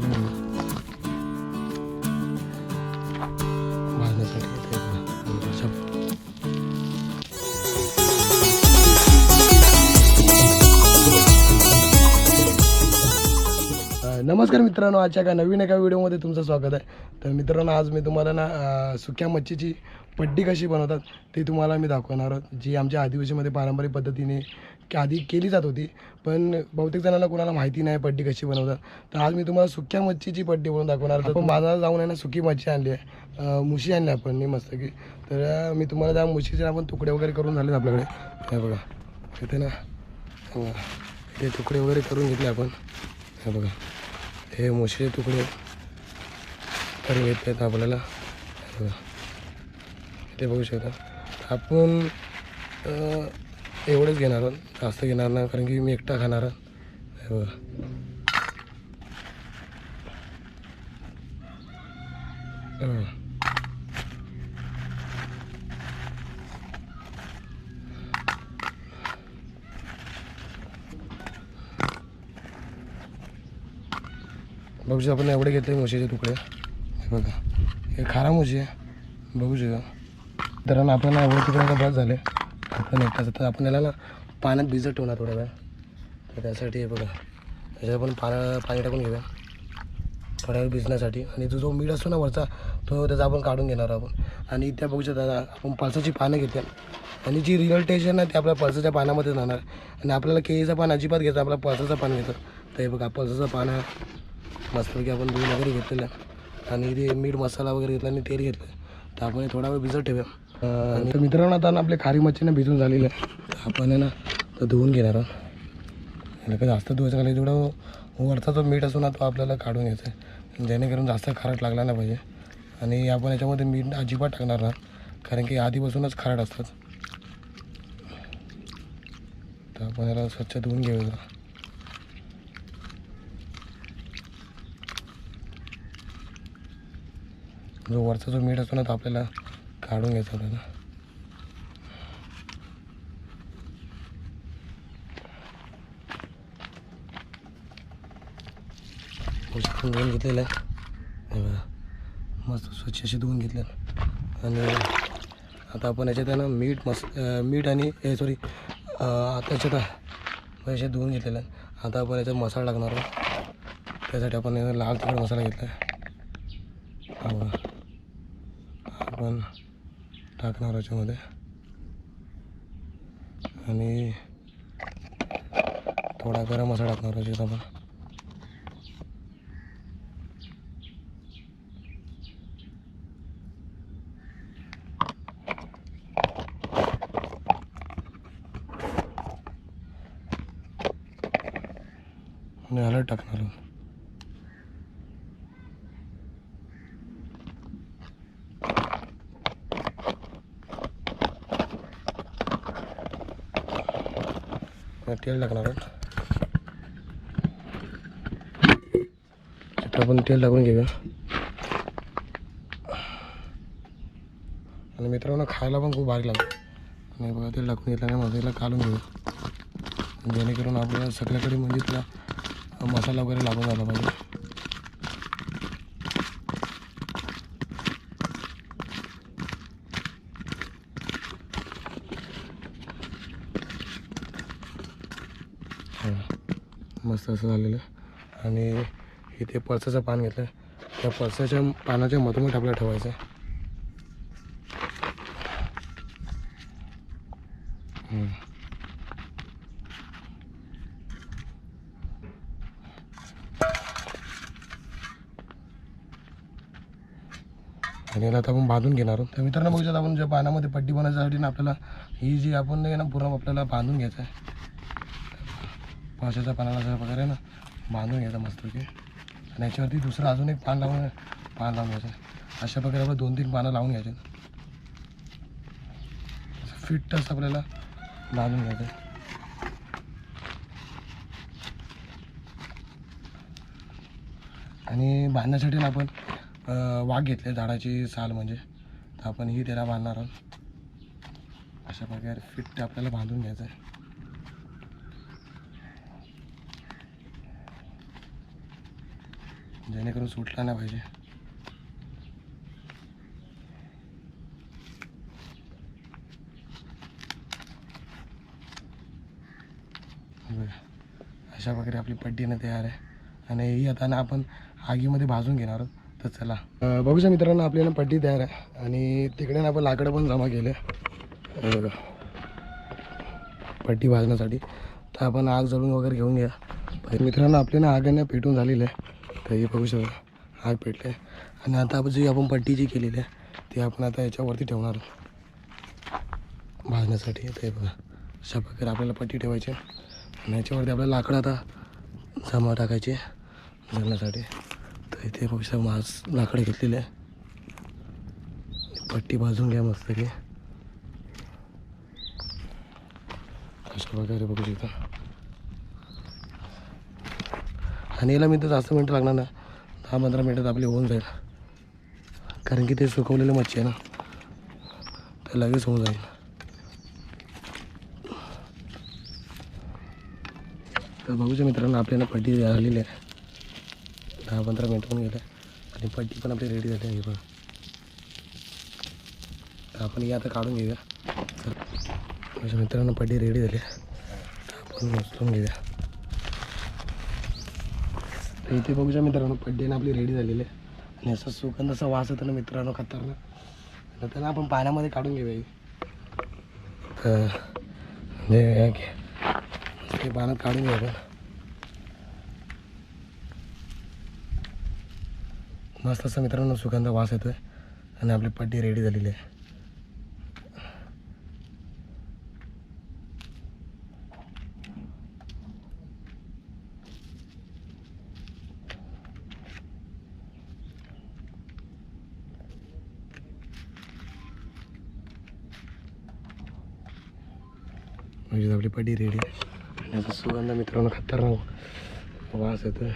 काढून नमस्कार मित्रांनो आजच्या एका नवीन एका व्हिडिओमध्ये तुमचं स्वागत आहे. तर मित्रांनो आज मी तुम्हाला ना सुक्या मच्छीची पट्टी कशी बनवतात ते तुम्हाला मी दाखवणार आहोत. जी आमच्या आदिवासीमध्ये पारंपरिक पद्धतीने की आधी केली जात होती. पण बहुतेक जणांना कोणाला माहिती नाही पट्टी कशी बनवतात. तर आज मी तुम्हाला सुक्या मच्छीची पट्टी बनवून दाखवणार तर बाजारात जाऊन आहे ना सुकी मच्छी आणली आहे. मुशी आणली आपण मी मस्त की. तर मी तुम्हाला त्या मुशीचे आपण तुकडे वगैरे करून झालेत आपल्याकडे. हे बघा इथे ना इथे तुकडे वगैरे करून घेतले आपण. हे बघा हे मोशीचे तुकडे करून घेतले आहेत आपल्याला. हे बघा इथे बघू शकता. आपण एवढंच घेणार आहोत जास्त घेणार नाही कारण की मी एकटा खाणार. आहे बघा. बघू आपण एवढे घेतले म्हशीचे तुकडे. बघा. हे खारा म्हशी आहे. बघू शकता तर आपण एवढे तुकडे बस झाले. आपण तर आपण याला ना पाण्यात भिजत ठेवणार थोड्या वेळ. तर त्यासाठी हे बघा त्याच्यात आपण पाण्या पाणी टाकून घेऊया. थोड्या वेळ भिजण्यासाठी. आणि जो जो मीठ असतो ना वरचा तो त्याचा आपण काढून घेणार आपण. आणि त्या बघू शकता आपण पळसाची पानं घेतली. आणि जी रिअल टेस्ट आहे ना ती आपल्या पळसाच्या पानामध्ये जाणार. आणि आपल्याला केळीचं पान अजिबात घ्यायचं आपल्याला पळसाचं पान घेतं तर हे बघा पळसाचं पान आहे मस्तपैकी आपण दूध वगैरे घेतलेलं आणि ते मीठ मसाला वगैरे घेतला आणि तेल घेतलं तर आपण थोडा वेळ भिजत ठेवूया. आणि तर मित्रांनो आता ना आपले खारी मच्छीनं भिजून झालेलं आहे आपण आहे ना तर धुवून घेणार आहोत. जास्त धुवायचं खाली जेवढं वरचा जो मीठ असतो ना तो आपल्याला काढून घ्यायचा आहे जेणेकरून जास्त खारट लागला नाही पाहिजे. आणि आपण याच्यामध्ये मीठ अजिबात टाकणार ना कारण की आधीपासूनच खारट असतात. तर आपण याला स्वच्छ धुवून घेऊया. जो वरचा जो मीठ असतो ना तो आपल्याला काढून घ्यायचा ना. धुवून घेतलेलं आहे. बघा. मस्त स्वच्छ असे धुवून घेतले आणि आता आपण याच्यात आहे ना मीठ मस मीठ आणि हे सॉरी आता याच्यात असे धुवून घेतलेलं आहे. आता आपण याच्यात मसाला टाकणार आहोत. त्यासाठी आपण लाल तिखट मसाला घेतला आहे. आपण टाकणार याच्यामध्ये. आणि थोडा गरम मसाला टाकणार याच्यात आपण. आणि हळद टाकणार तेल टाकणार आहोत. आता आपण तेल टाकून घेऊया. आणि मित्रांनो खायला पण खूप भारी लागतं आणि बघा तेल टाकून घेतल्याने मसाला काढून घेऊ जेणेकरून आपल्याला सगळ्याकडे म्हणजे तुला मसाला वगैरे लागून झाला पाहिजे हा. मस्त असं झालेलं. आहे आणि इथे पळसाचं पान घेतलं त्या पळसाच्या पानाच्या मधोमध आपल्याला ठेवायचं आहे आणि याला आता आपण बांधून घेणार आहोत. तर मित्रांनो बघू शकता आपण ज्या पानामध्ये पट्टी बनवण्यासाठी ना आपल्याला ही जी आपण आहे ना पूर्ण आपल्याला बांधून घ्यायचं आहे पावसाच्या पानाला अशा वगैरे ना बांधून घ्यायचं मस्तपैकी आणि याच्यावरती दुसरं अजून एक पान लावून पान लावून घ्यायचं. अशा प्रकारे आपण दोन तीन पानं लावून घ्यायचे. फिट असं आपल्याला बांधून घ्यायचं. आहे आणि बांधण्यासाठी ना आपण वाघ घेतले झाडाची साल म्हणजे. तर आपण ही त्याला बांधणार आहोत. अशा प्रकारे फिट आपल्याला बांधून घ्यायचं आहे. जेणेकरून सुटला नाही पाहिजे. अशा प्रकारे आपली पट्टीनं तयार आहे. आणि ही आता ना आपण आगीमध्ये भाजून घेणार आहोत. तर चला. बघूच्या मित्रांनो आपली ना पट्टी तयार आहे. आणि तिकडे ना आपण लाकडं पण जमा केले. बघा. पट्टी भाजण्यासाठी. तर आपण आग जळून वगैरे घेऊन घ्या पहिले मित्रांनो आपले ना आग ना पेटून झालेली आहे. तर हे बघू शकता. आग पेटले. आणि आता जी आपण पट्टी जी केलेली आहे ती आपण आता याच्यावरती ठेवणार आहोत. भाजण्यासाठी. ते बघा. अशा प्रकारे आपल्याला पट्टी ठेवायची आणि याच्यावरती आपल्याला लाकडं आता जमा टाकायचे जगण्यासाठी तर इथे बघू शकता मास लाकडं घेतलेले आहे. पट्टी भाजून घ्या मस्त की अशा प्रकारे बघू शकता. आणि याला मी तर जास्त मिनटं लागणार ना दहा पंधरा मिनटात आपली होऊन जाईल. कारण की ते सुकवलेलं मच्छी आहे ना तर लगेच होऊन जाईल. तर बघूच्या मित्रांनो आपल्याला पट्टी झालेली आहे. दहा पंधरा मिनटं पण गेले. आणि पट्टी पण आपली रेडी झाली आहे पण तर आपण ही आता काढून घेऊया. तर माझ्या मित्रांनो पट्टी रेडी झाली आपण उचलून घेऊया. तर इथे बघूच्या मित्रांनो पड्डीनं आपली रेडी झालेली आहे. आणि असं सुगंध असा वास येतो ना मित्रांनो खतरनाक. तर त्याला आपण पाण्यामध्ये काढून घेऊया तर म्हणजे ते पाण्यात काढून घेऊ आपण. मस्त असं मित्रांनो सुगंध वास येतोय. आणि आपली पड्डी रेडी झालेली आहे. म्हणजे आपली पट्टी रेडी आता सुगंध मित्रांनो खतरनाक वास येतोय.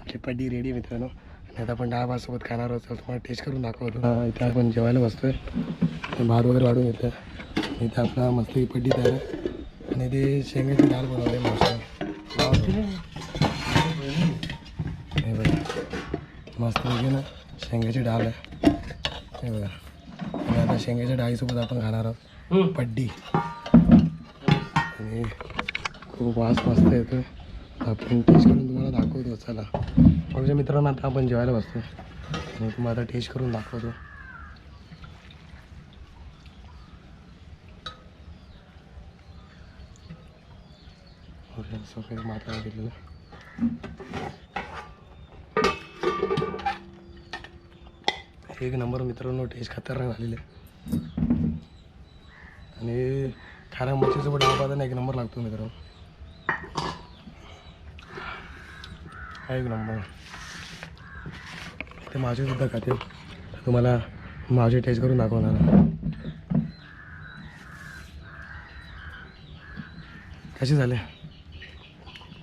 आपली पट्टी रेडी आहे मित्रांनो. आणि आता आपण डाळ भातसोबत खाणार आहोत. तुम्हाला टेस्ट करून दाखवतो. इथे आपण जेवायला बसतोय. भात वगैरे वाढून आणि इथे आपला मस्त ही पट्टी तयार आणि ते शेंगाची डाळ बनवली मस्त हे बघा. मस्त ना शेंगाची डाळ आहे. हे बघा. शेंगाच्या डाळीसोबत आपण खाणार आहोत. पड्डी. आणि खूप वास मस्त येतो आपण टेस्ट करून तुम्हाला दाखवतो चला. बघूया मित्रांनो आता आपण जेवायला बसतो आणि तुम्हाला आता टेस्ट करून दाखवतो. माता घेतलेलं एक नंबर मित्रांनो टेस्ट खतरनाक झालेले आणि खाऱ्या मच्छीसोबत भात एक नंबर लागतो मित्रांनो. हा एक नंबर. ते माझे सुद्धा खाते. तुम्हाला माझे टेस्ट करून दाखवणार कसे झाले?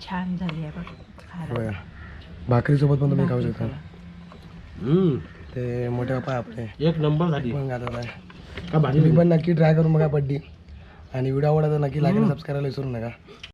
छान झाली आहे बघ. खारं. बघा भाकरीसोबत पण तुम्ही खाऊ शकता. ते मोठे बापा आपले. एक नंबर झाली. पण खातात आहे. का भाजी तुम्ही पण नक्की ट्राय करून बघा पड्डी आणि व्हिडिओ आवडला तर नक्की लाईक आणि सबस्क्राईब करायला विसरू नका.